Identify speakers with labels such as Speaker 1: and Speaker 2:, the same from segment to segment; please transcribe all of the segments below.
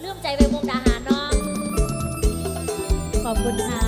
Speaker 1: เลื่อมใจไปมุกดาหารเนาะ
Speaker 2: ข
Speaker 1: อบคุณค่ะ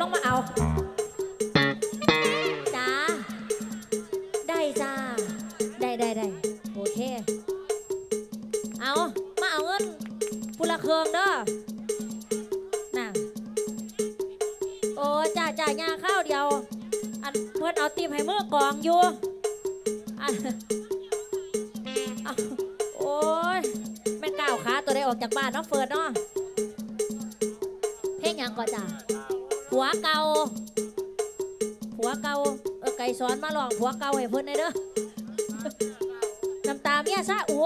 Speaker 1: ลงมาเอาจ้าได้จ้า ได้ได้ได้โอเค เอามาเอาเงินปุรเคืองเด้อน่ะโอ้จ้าจ้ายาข้าวเดียว อันเพื่อนเอาตีมให้เมื่อกองอยู่โอ้ยแม่ก้าวขาตัวได้ออกจากบ้านเนาะเฟิร์นเนาะเพลงยังก่อนจ้า ผัวเก่าผัวเก่าเออไก่สอนมาลองผัวเก่าให้เพิ่นได้เด้อน้ำตาเมียซะอุ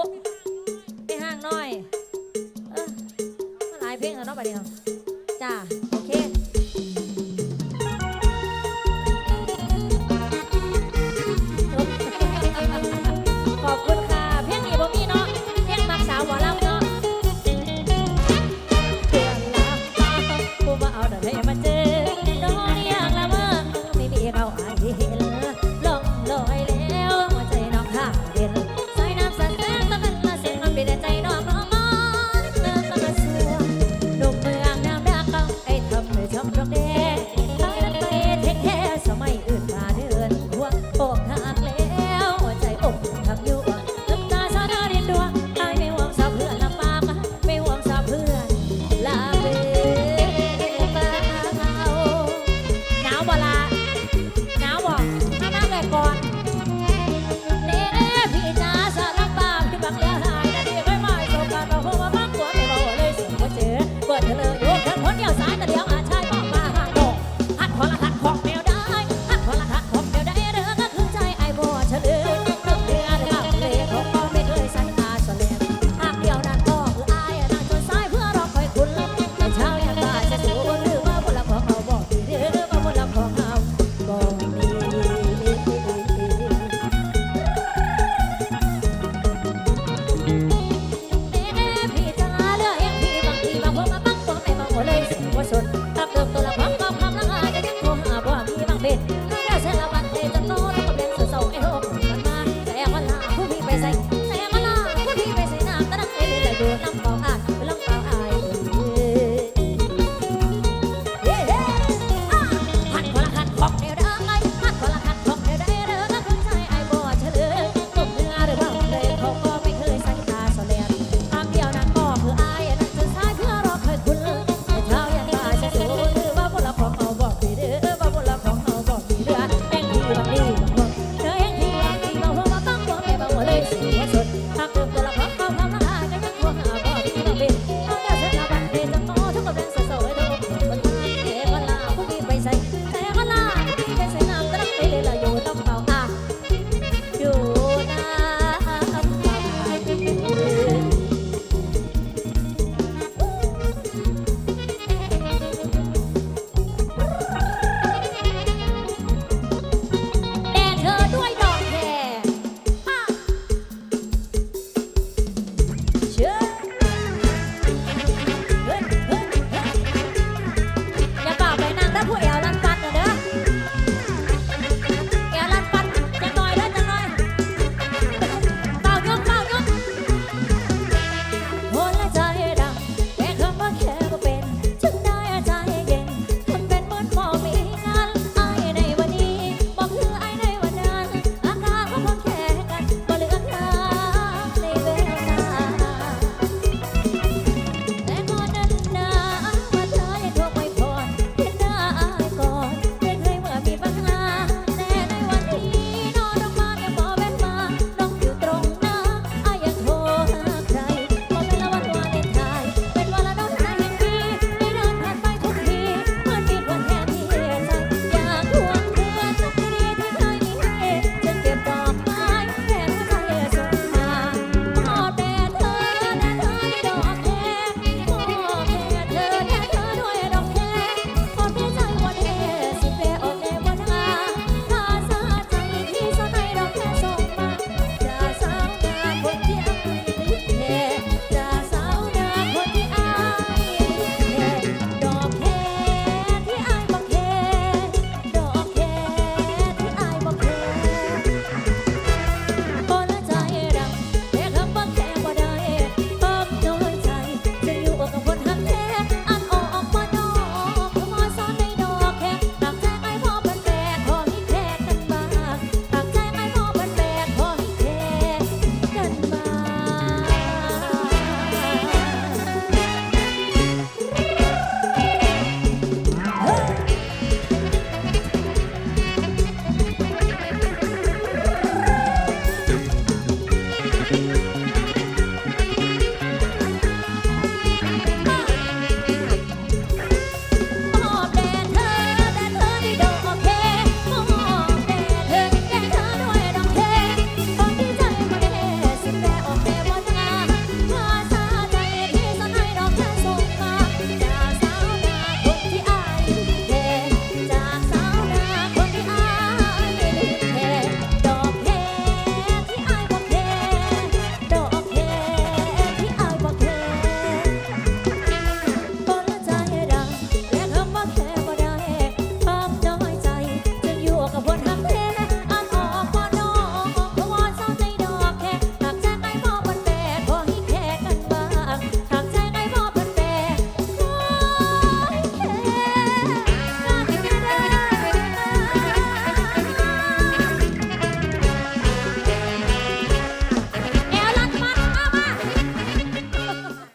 Speaker 1: ไปห้างน้อย เออมาหลายเพลงแล้วเนาะบัดนี้เจ้า